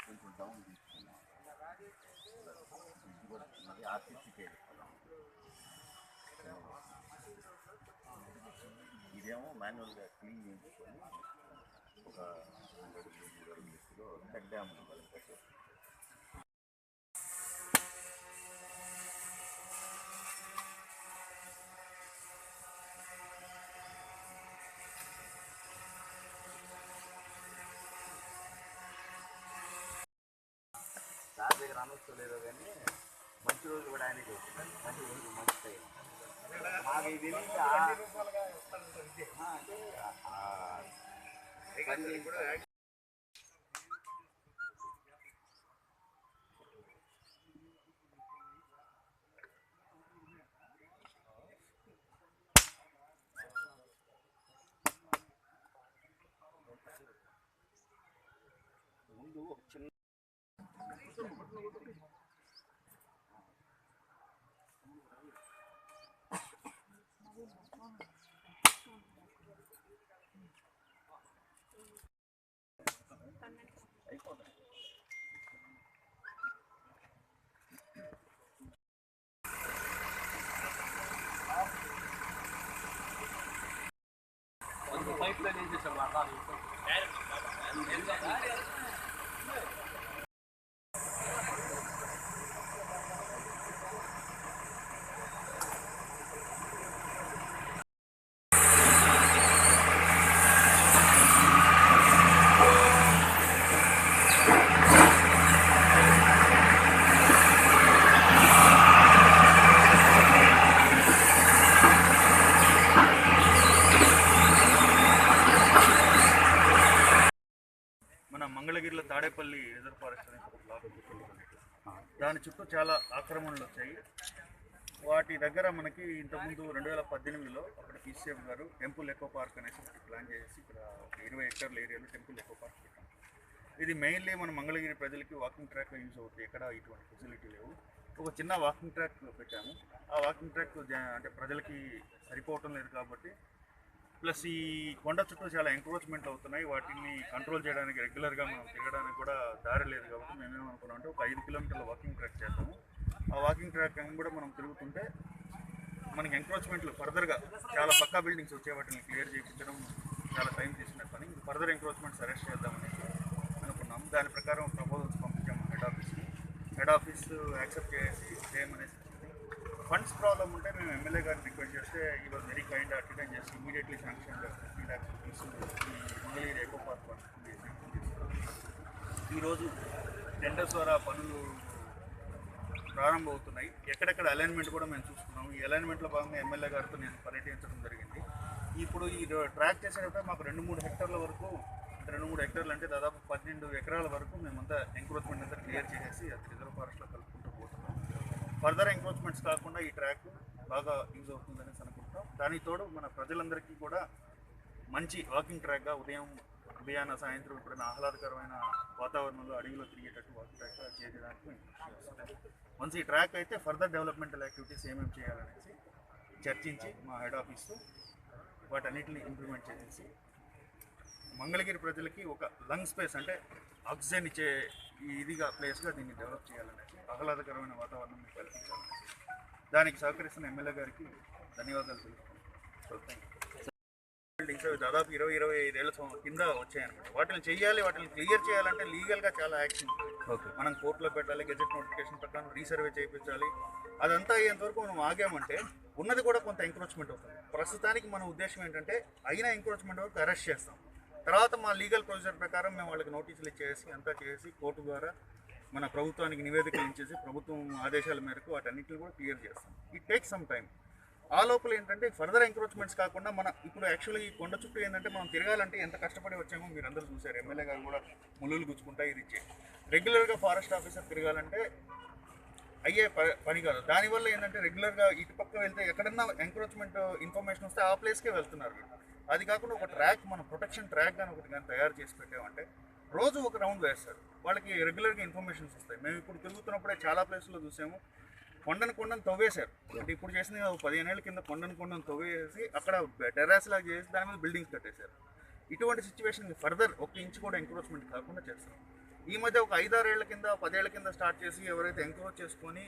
కొంచెం డౌన్ తీసుకున్నాం ఇది కూడా మరి ఆర్టిస్ట్కి ఇదేమో మాన్యువల్గా క్లీన్ చేయించుకొని ఒక రెండు మూడు అడుగులు ఎత్తులో చెక్ డ్యామ్ కట్టేసి దగ్గర. అనొచ్చు లేదో కానీ మంచి రోజు కూడా ఆయనకి వచ్చింది మంచి రోజు మంచి టైం. మాకు Pipeline ini sudah matang, itu. Tadepalli ఎదురు ఫారెస్ట్ అనే ఒక బ్లాక్ దాని చుట్టూ చాలా ఆక్రమణలు వచ్చాయి. వాటి దగ్గర మనకి ఇంతకుముందు రెండు వేల పద్దెనిమిదిలో అక్కడ పీసీఎం గారు టెంపుల్ ఎకో పార్క్ అనేసి ఒకటి ప్లాన్ చేసి ఇక్కడ ఒక ఇరవై ఎకర్ల ఏరియాలో టెంపుల్ ఎకో పార్క్ పెట్టాం. ఇది మెయిన్లీ మన మంగళగిరి ప్రజలకి వాకింగ్ ట్రాక్ యూజ్ అవుతుంది. ఎక్కడ ఇటువంటి ఫెసిలిటీ లేవు. ఒక చిన్న వాకింగ్ ట్రాక్ పెట్టాము. ఆ వాకింగ్ ట్రాక్ అంటే ప్రజలకి సరిపోవటం లేదు కాబట్టి ప్లస్ ఈ కొండ చుట్టూ చాలా ఎంక్రోచ్మెంట్ అవుతున్నాయి. వాటిని కంట్రోల్ చేయడానికి రెగ్యులర్గా మనం తిరగడానికి కూడా దారి లేదు కాబట్టి మేము అంటే ఒక ఐదు కిలోమీటర్ల వాకింగ్ ట్రాక్ చేస్తాము ఆ వాకింగ్ ట్రాక్ కూడా మనం తిరుగుతుంటే మనకి ఎంక్రోచ్మెంట్లు ఫర్దర్గా చాలా పక్కా బిల్డింగ్స్ వచ్చే వాటిని క్లియర్ చేయించడం చాలా టైం తీసుకునే పని. ఫర్దర్ ఎంక్రోచ్మెంట్స్ అరెస్ట్ చేద్దామని అనుకున్నాం. దాని ప్రకారం ప్రపోజల్స్ పంపించాము హెడ్ ఆఫీస్కి హెడ్ ఆఫీస్ యాక్సెప్ట్ చేసి చేయమనేసి ఫండ్స్ ప్రాబ్లం ఉంటే మేము ఎమ్మెల్యే గారిని రిక్వెస్ట్ చేస్తే uh, ఈ వాజ్ వెరీ కైండ్ అటెండ్ చేసి immediately sanction fifty lakhs rupees Mangalagiri eco park fund sanction ఈరోజు టెండర్స్ ద్వారా పనులు ప్రారంభమవుతున్నాయి. ఎక్కడెక్కడ అలైన్మెంట్ కూడా మేము చూసుకున్నాము. ఈ అలైన్మెంట్లో భాగంగా ఎమ్మెల్యే గారితో నేను పర్యటించడం జరిగింది. ఇప్పుడు ఈ ట్రాక్ చేసేటప్పుడు మాకు రెండు మూడు హెక్టార్ల వరకు రెండు మూడు హెక్టార్లు అంటే దాదాపు పన్నెండు ఎకరాల వరకు మేమంతా ఎంక్రోచ్మెంట్ అంతా క్లియర్ చేసేసి అది రిజర్వ్ ఫారెస్ట్లో కలుపుకుంటూ పోతున్నాం. ఫర్దర్ ఎంక్రోచ్మెంట్స్ కాకుండా ఈ ట్రాక్ బాగా యూజ్ అవుతుందనేసి అనుకుంటాం దానికి తోడు మన ప్రజలందరికీ కూడా మంచి వాకింగ్ ట్రాక్గా ఉదయం ఉదయాన్న సాయంత్రం ఇప్పుడు ఆహ్లాదకరమైన వాతావరణంలో అడవిలో తిరిగేటట్టు వాకింగ్ ట్రాక్ చేయడానికి మంచి ఈ ట్రాక్ అయితే ఫర్దర్ డెవలప్మెంటల్ యాక్టివిటీస్ ఏమేమి చేయాలనేసి చర్చించి మా హెడ్ ఆఫీస్తో వాటన్నిటిని ఇంప్లిమెంట్ చేసేసి మంగళగిరి ప్రజలకి ఒక లంగ్ స్పేస్ అంటే ఆక్సిజన్ ఇచ్చే ఈ ఇదిగా ప్లేస్గా దీన్ని డెవలప్ చేయాలనేసి ఆహ్లాదకరమైన వాతావరణం కల్పించాలి దానికి సహకరిస్తున్న ఎమ్మెల్యే గారికి ధన్యవాదాలు తెలుపుతున్నాను. దాదాపు ఇరవై ఇరవై ఐదేళ్ళ కింద వచ్చాయన్నమాట వాటిని చేయాలి వాటిని క్లియర్ చేయాలంటే లీగల్గా చాలా యాక్షన్ ఓకే. మనం కోర్టులో పెట్టాలి గెజెట్ నోటిఫికేషన్ ప్రకారం రీసర్వే చేయించాలి. అదంతా అయ్యేంత వరకు మనం ఆగామంటే ఉన్నది కూడా కొంత ఎంక్రోచ్మెంట్ అవుతుంది. ప్రస్తుతానికి మన ఉద్దేశం ఏంటంటే అయిన ఎంక్రోచ్మెంట్ వరకు అరెస్ట్ చేస్తాం. తర్వాత మా లీగల్ ప్రొసీజర్ ప్రకారం మేము వాళ్ళకి నోటీసులు ఇచ్చేసి అంతా చేసి కోర్టు ద్వారా మన ప్రభుత్వానికి నివేదికలు ఇచ్చేసి ప్రభుత్వం ఆదేశాల మేరకు వాటన్నిటిని కూడా క్లియర్ చేస్తాం. ఇట్ టేక్ సమ్ టైం ఆ లోపల ఏంటంటే ఫర్దర్ ఎంక్రోచ్మెంట్స్ కాకుండా మన ఇప్పుడు యాక్చువల్లీ ఈ కొండ చుట్టూ ఏంటంటే మనం తిరగాలంటే ఎంత కష్టపడి వచ్చామో మీరు అందరూ చూశారు. ఎమ్మెల్యే గారు కూడా ముళ్ళు గుచ్చుకుంటా ఇది ఇచ్చే. రెగ్యులర్గా ఫారెస్ట్ ఆఫీసర్ తిరగాలంటే అయ్యే ప- పని కాదు. దానివల్ల ఏంటంటే రెగ్యులర్గా ఇటు పక్క వెళ్తే ఎక్కడన్నా ఎంక్రోచ్మెంట్ ఇన్ఫర్మేషన్ వస్తే ఆ ప్లేస్కే వెళ్తున్నారు అది కాకుండా ఒక ట్రాక్ మనం ప్రొటెక్షన్ ట్రాక్ కానీ ఒకటి కానీ తయారు చేసి పెట్టామంటే రోజు ఒక రౌండ్ వేస్తారు. వాళ్ళకి రెగ్యులర్గా ఇన్ఫర్మేషన్స్ వస్తాయి. మేము ఇప్పుడు తిరుగుతున్నప్పుడే చాలా ప్లేస్లో చూసాము. కొండను కొండను తవ్వేశారు. అంటే ఇప్పుడు చేసిన పదిహేను ఏళ్ళ కింద కొండను కొండను తవ్వేసి అక్కడ టెర్రాస్ లాగా చేసి దాని మీద బిల్డింగ్స్ కట్టేశారు. ఇటువంటి సిచ్యువేషన్ ఫర్దర్ ఒక ఇంచ్ కూడా ఎంక్రోచ్మెంట్ కాకుండా చేస్తారు. ఈ మధ్య ఒక ఐదారేళ్ళ కింద పదేళ్ళ కింద స్టార్ట్ చేసి ఎవరైతే ఎంక్రోచ్ చేసుకొని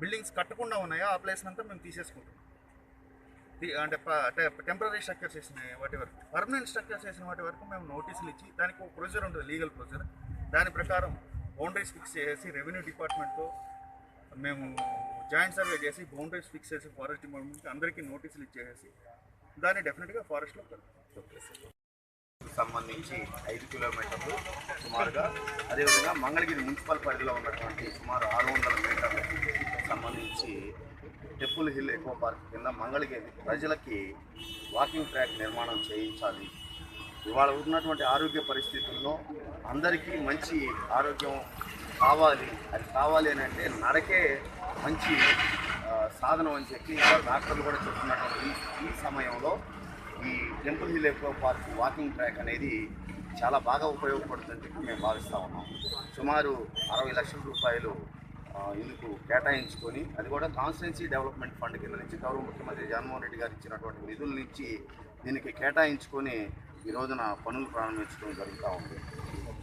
బిల్డింగ్స్ కట్టకుండా ఉన్నాయో ఆ ప్లేస్ అంతా మేము తీసేసుకుంటాం అంటే అంటే టెంపరీ స్ట్రక్చర్స్ వేసిన వాటి వరకు పర్మనెంట్ స్ట్రక్చర్స్ వేసిన వాటి వరకు మేము నోటీసులు ఇచ్చి దానికి ఒక ప్రొసీజర్ ఉంటుంది లీగల్ ప్రొసీజర్ దాని ప్రకారం బౌండరీస్ ఫిక్స్ చేసి రెవెన్యూ డిపార్ట్మెంట్తో మేము జాయింట్ సర్వే చేసి బౌండరీస్ ఫిక్స్ చేసి ఫారెస్ట్ డిపార్ట్మెంట్కి అందరికీ నోటీసులు ఇచ్చేసి దాన్ని డెఫినెట్గా ఫారెస్ట్లో సంబంధించి ఐదు కిలోమీటర్లు సుమారుగా అదేవిధంగా మంగళగిరి మున్సిపల్ పరిధిలో ఉన్నటువంటి సుమారు ఆరు వందల మీటర్లకు సంబంధించి టెంపుల్ హిల్ ఎకో పార్క్ కింద మంగళగిరి ప్రజలకి వాకింగ్ ట్రాక్ నిర్మాణం చేయించాలి. ఇవాళ ఉన్నటువంటి ఆరోగ్య పరిస్థితుల్లో అందరికీ మంచి ఆరోగ్యం కావాలి. అది కావాలి అని అంటే నడకే మంచి సాధనం అని చెప్పి ఇవాళ డాక్టర్లు కూడా చెప్తున్నటువంటి ఈ- సమయంలో ఈ temple hill eco park walking track అనేది చాలా బాగా ఉపయోగపడుతుందని చెప్పి మేము భావిస్తూ ఉన్నాం. సుమారు అరవై లక్షల రూపాయలు ఇందుకు కేటాయించుకొని అది కూడా కాన్స్టిట్యున్సీ డెవలప్మెంట్ ఫండ్ కింద నుంచి గౌరవ ముఖ్యమంత్రి జగన్మోహన్ రెడ్డి గారు ఇచ్చినటువంటి నిధుల నుంచి దీనికి కేటాయించుకొని ఈ రోజున పనులు ప్రారంభించడం జరుగుతూ ఉంది.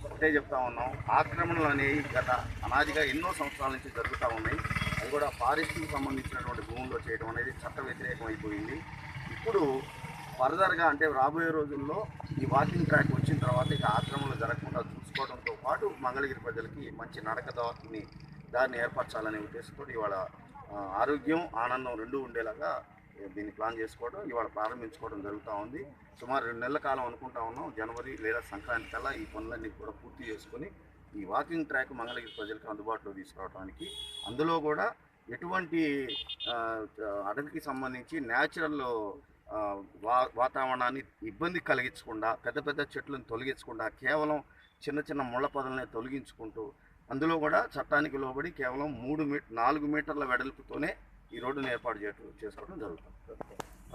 ఒకటే చెప్తా ఉన్నాం ఆక్రమణలు అనేవి గత అనాదిగా ఎన్నో సంవత్సరాల నుంచి జరుగుతూ ఉన్నాయి. అది కూడా ఫారెస్ట్కి సంబంధించినటువంటి భూముల్లో చేయడం అనేది చట్ట వ్యతిరేకం అయిపోయింది ఇప్పుడు ఫర్దర్గా అంటే రాబోయే రోజుల్లో ఈ వాకింగ్ ట్రాక్ వచ్చిన తర్వాత ఇక ఆక్రమణలు జరగకుండా చూసుకోవడంతో పాటు మంగళగిరి ప్రజలకి మంచి నడక దారిని దాన్ని ఏర్పరచాలనే ఉద్దేశంతో ఇవాళ ఆరోగ్యం ఆనందం రెండూ ఉండేలాగా దీన్ని ప్లాన్ చేసుకోవడం ఇవాళ ప్రారంభించుకోవడం జరుగుతూ ఉంది. సుమారు రెండు నెలల కాలం అనుకుంటా ఉన్నాం. జనవరి లేదా సంక్రాంతి కల్లా ఈ పనులన్నీ కూడా పూర్తి చేసుకొని ఈ వాకింగ్ ట్రాక్ మంగళగిరి ప్రజలకు అందుబాటులో తీసుకురావడానికి అందులో కూడా ఎటువంటి అడవికి సంబంధించి న్యాచురల్ వా వాతావరణాన్ని ఇబ్బంది కలిగించకుండా పెద్ద పెద్ద చెట్లను తొలగించకుండా కేవలం చిన్న చిన్న ముళ్ళ పొదల్ని తొలగించుకుంటూ అందులో కూడా చట్టానికి లోబడి కేవలం మూడు మీ నాలుగు మీటర్ల వెడల్పుతోనే ఈ రోడ్డును ఏర్పాటు చేయడం చేసుకోవడం జరుగుతుంది.